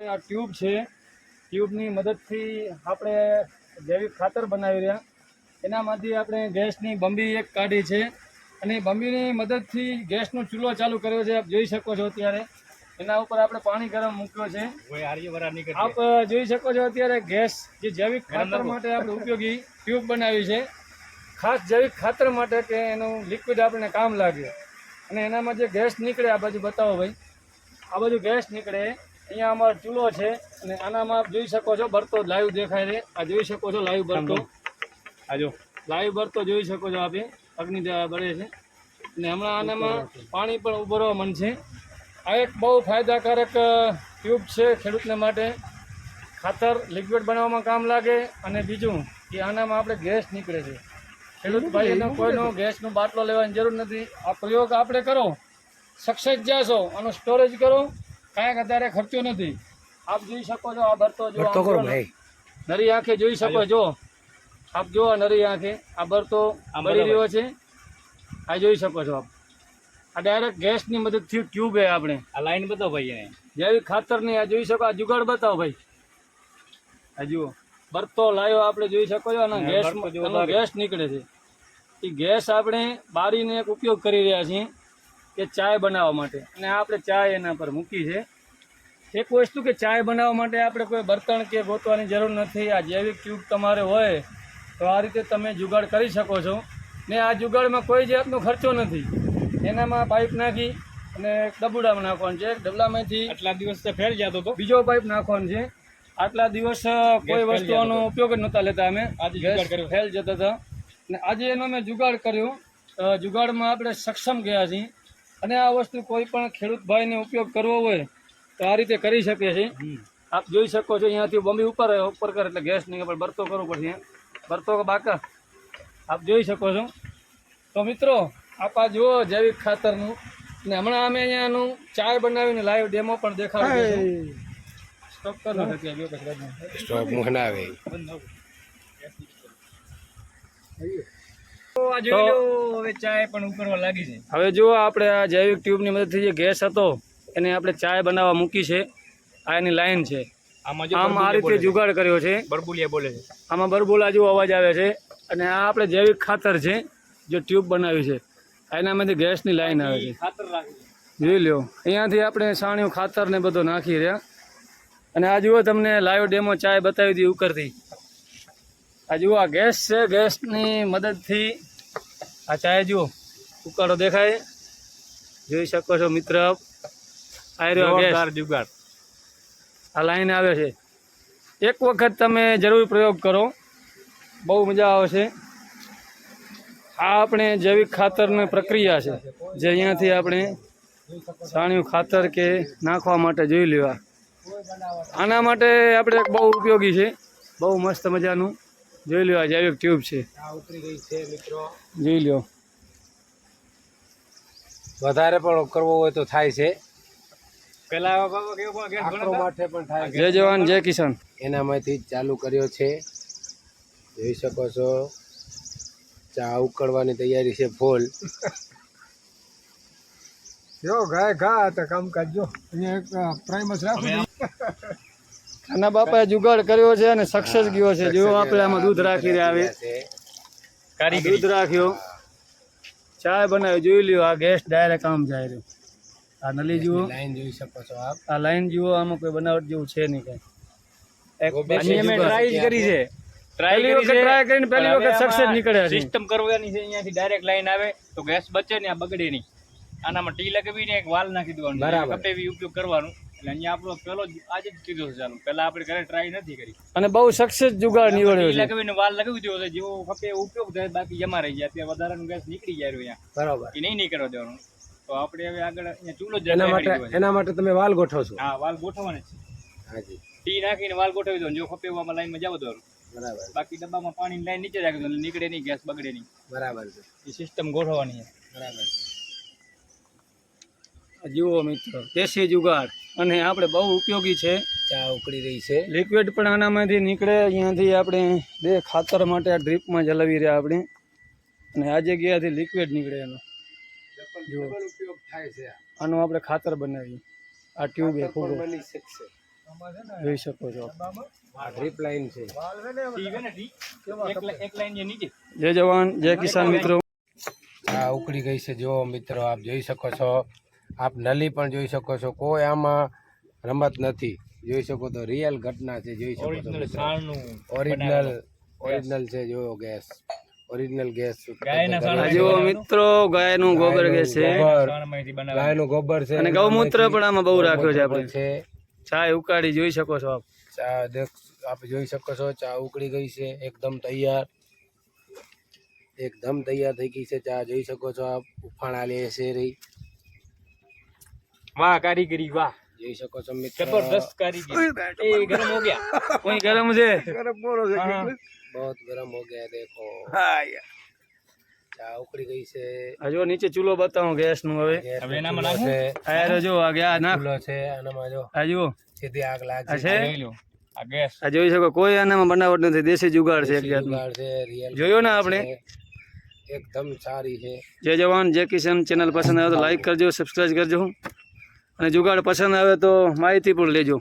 આ ટ્યુબ છે. ટ્યુબની મદદથી આપણે જૈવિક ખાતર બનાવી રહ્યા. એનામાંથી આપણે ગેસની બંબી એક કાઢી છે. અને બંબીની મદદથી ગેસનો ચૂલો ચાલુ કર્યો છે. આપ જોઈ શકો છો અત્યારે. એના ઉપર આપણે પાણી ગરમ મૂક્યો છે. આપ જોઈ શકો છો અત્યારે ગેસ જે જૈવિક ખાતર માટે આપણે ઉપયોગી ટ્યુબ બનાવી છે. ખાસ જૈવિક ખાતર માટે કે એનું લિક્વિડ આપણને કામ લાગે. અને એનામાં જે ગેસ નીકળે આ બાજુ બતાવો ભાઈ. આ બાજુ ગેસ નીકળે. અહીંયા અમારો ચૂલો છે અને આનામાં જોઈ શકો છો બરતો લાઈવ દેખાય છે. આ જોઈ શકો છો લાઈવ ભરતો. આજો લાઈવ ભરતો જોઈ શકો છો આપે. અગ્નિ બળે છે. અને હમણાં આનામાં પાણી પણ ઉભરવા મન છે આ એક બહુ ફાયદાકારક ટ્યુબ છે ખેડૂતને માટે. ખાતર લિક્વિડ બનાવવામાં કામ લાગે. અને બીજું કે આનામાં આપણે ગેસ નીકળે છે. ખેડૂત ભાઈનો કોઈનો ગેસનો બાટલો લેવાની જરૂર નથી. આ પ્રયોગ આપણે કરો. સક્સેસ જાશો આનો સ્ટોરેજ કરો. કાંઈક અત્યારે ખર્ચો નથી. આપ જોઈ શકો છો આ ભરતો જો. નરી આંખે જોઈ શકો છો. આપ જો નરી આંખે. આ ભરતો મળી રહ્યો છે. આ જોઈ શકો છો આપ. આ ડાયરેક્ટ ગેસની મદદથી ટ્યુબ હે આપણે. આ લાઈન બતાવો ભાઈ એને. જૈવિક ખાતરની આ જોઈ શકો આ જુગાડ બતાવો ભાઈ. આ જુઓ. બરતો લાયો આપણે જોઈ શકો છો અને ગેસ જેવો. ગેસ નીકળે છે. એ ગેસ આપણે બારીને એક ઉપયોગ કરી રહ્યા છીએ. કે ચાય બનાવવા માટે. અને આ આપણે ચાય એના પર મૂકી છે. એક વસ્તુ કે ચાય બનાવવા માટે આપણે કોઈ બર્તણ કે ગોતવાની જરૂર નથી. આ જૈવિક ટ્યુબ તમારે હોય તો આ રીતે તમે જુગાડ કરી શકો છો. ને આ જુગાડમાં કોઈ જાતનો ખર્ચો નથી. એનામાં પાઇપ નાખી અને એક ડબુડામાં નાખવાનું છે. ડબલામાંથી આટલા દિવસ ફેર ફેલ જતો હતો. બીજો પાઇપ નાખવાનો છે. આટલા દિવસ કોઈ વસ્તુઓનો ઉપયોગ જ નહોતા લેતા અમે. આજે ફેલ જતા હતા. અને આજે એનો મેં જુગાડ કર્યો. જુગાડમાં આપણે સક્ષમ ગયા છીએ. અને આ વસ્તુ કોઈ પણ ખેડૂત ભાઈને ઉપયોગ કરવો હોય તો આ રીતે કરી શકે છે. આપ જોઈ શકો છો અહીંયાથી બમ્બી ઉપર ઉપર કરે એટલે ગેસ નહીં પણ બરતો કરવો પડશે બરતો બાકા? આપ જોઈ શકો છો. તો મિત્રો આપ આ જુઓ જૈવિક ખાતરનું. ને હમણાં અમે અહીંયાનું ચાય બનાવીને લાઈવ ડેમો પણ દેખાડીએ સ્ટોક સ્ટોપ કરો બનાવે. લો હવે ચાય પણ ઉકળવા લાગી છે. હવે જુઓ આપણે આ જૈવિક ટ્યુબની મદદથી જે ગેસ હતો એને આપણે ચાય બનાવવા મૂકી છે. આ એની લાઈન છે. આમાં આમ આ રીતે જુગાડ કર્યો છે. બરબુલિયા બોલે છે. આમાં બરબોલા જેવો અવાજ આવે છે. અને આ આપણે જૈવિક ખાતર છે જે ટ્યુબ બનાવી છે. એનામાંથી ગેસની લાઈન આવે છે. ખાતર જોઈ લ્યો. અહીંયાથી આપણે સાણિયું ખાતર ને બધું નાખી રહ્યા. અને આ જુઓ તમને લાઈવ ડેમો ચાય બતાવી દી ઉકરતી આ જુઓ આ ગેસ છે. ગેસની મદદથી આ ચાય જુઓ. ઉકાળો દેખાય. જોઈ શકો છો મિત્ર. જુગાડ આ લાઈન આવે છે. એક વખત તમે જરૂર પ્રયોગ કરો. બહુ મજા આવશે. આ આપણે જૈવિક ખાતરની પ્રક્રિયા છે. જે અહીંયાથી આપણે છાણિયું ખાતર કે નાખવા માટે જોઈ લેવા. આના માટે આપણે બહુ ઉપયોગી છે. બહુ મસ્ત મજાનું. જોઈ લેવા જૈવિક ટ્યુબ છે. આ ઉતરી ગઈ છે મિત્રો. જોઈ લ્યો. વધારે પણ કરવો હોય તો થાય છે. પેલા આકરો માટે પણ થાય જય જવાન જય કિસાન. એનામાંથી જ ચાલુ કર્યો છે. જોઈ શકો છો. ચા ઉકળવાની તૈયારી છે ફોલ. જો ગાય ઘા તો કામ કરજો અહીંયા એક પ્રાઇમસ રાખો. આના બાપાએ જુગાડ કર્યો છે અને સક્સેસ ગયો છે. જો આપણે આમાં દૂધ રાખી રહ્યા આવે દૂધ રાખ્યો. ચાય બનાવી જોઈ લ્યો આ ગેસ ડાયરેક્ટ આમ જાય રહ્યો. આ નલી જુઓ. લાઈન જોઈ શકો છો આપ. આ લાઈન જુઓ આમાં કોઈ બનાવટ જેવું છે નહીં કઈ. અમે ટ્રાય જ કરી છે. ટ્રાય કરી છે. try કરીને પહેલી વખત success નીકળ્યા સિસ્ટમ કરવાની છે અહીંયાથી ડાયરેક્ટ લાઈન આવે તો ગેસ બચે ને આ બગડે નહીં. આનામાં ટી લગાવીને એક વાલ નાખી દેવાનું. બરાબર. ઉપયોગ કરવાનું. એટલે અહીંયા આપણો પેલો આજે જ કીધો છે ચાલુ. પેલા આપણે ઘરે ટ્રાય નથી કરી. અને બહુ સક્સેસ જુગાડ નીવડ્યો છે. લગાવીને વાલ લગાવી દેવો છે. જેવો ખપે ઉપયોગ થાય બાકી જમા રહી જાય. અત્યારે વધારાનું ગેસ નીકળી જાય અહીંયા. બરોબર. એ નહીં નહીં દેવાનું. તો આપણે હવે આગળ અહીંયા ચૂલો જ એના માટે કરી દેવાનો છે. એના માટે તમે વાલ ગોઠવો છો? હા વાલ ગોઠવવાના છે. હાજી. ટી નાખીને વાલ ગોઠવી દો. જો ખપે એવામાં લાઈનમાં જવા દેવાનું બરાબર. બાકી ડબ્બામાં પાણી લાઈન નીચે રાખી દો. એટલે નીકળે નહીં ગેસ બગડે નહીં. બરાબર છે. એ સિસ્ટમ ગોઠવવાની છે. બરાબર છે. જુઓ મિત્રો દેશી જુગાડ. અને આપણે બહુ ઉપયોગી છે. ચા ઉકળી રહી છે. લિક્વિડ પણ આનામાંથી નીકળે અહીંયાથી આપણે બે ખાતર માટે આ ડ્રીપમાં જલાવી રહ્યા આપણે. અને આ જગ્યાથી લિક્વિડ નીકળે એનો. છે આનું આપણે ખાતર બનાવીએ. આ ટ્યુબ એ શકશે. જોઈ શકો છો આ ડ્રીપ લાઈન છે. ઠીક હે ને ઠીક એક લા- એક લાઈન જે જય જવાન જય કિસાન મિત્રો. આ ઉકળી ગઈ છે. જો મિત્રો આપ જોઈ શકો છો. આપ નલી પણ જોઈ શકો છો કોઈ આમાં રમત નથી. જોઈ શકો તો રિયલ ઘટના છે જોઈ શકો છો ઓરિજિનલ ઓરિજિનલ ઓરિજિનલ છે. જોયો ગેસ ઓરિજિનલ ગેસ જુઓ મિત્રો ગાયનું ગોબર ગેસ છે? ગોબર. સાણમાંથી બનાવે ગાયનું ગોબર છે અને ગૌમૂત્ર પણ આમાં બહુ રાખ્યો છે આપણે. છે. ચા ઉકાળી જોઈ શકો છો આપ. ચા દેખ આપ જોઈ શકો છો ચા ઉકળી ગઈ છે એકદમ તૈયાર. એકદમ તૈયાર થઈ ગઈ છે ચા જોઈ શકો છો આપ. ઉફાણા લે છે રહી वाह कारीगरी वाह ज़बरदस्त कारीगरी गरम हो गया कोई गरम मुझे बहुत गरम हो गया देखो नीचे चूलो बताऊँ गैस नु आ गया ना चूलो आना बनावट नहीं थी देसी जुगाड़ से अपने एकदम सारी है जय जवान जय किसान चैनल पसंद आया तो लाइक करजो सब्सक्राइब कर અને જુગાડ પસંદ આવે તો માહિતી પણ લેજો.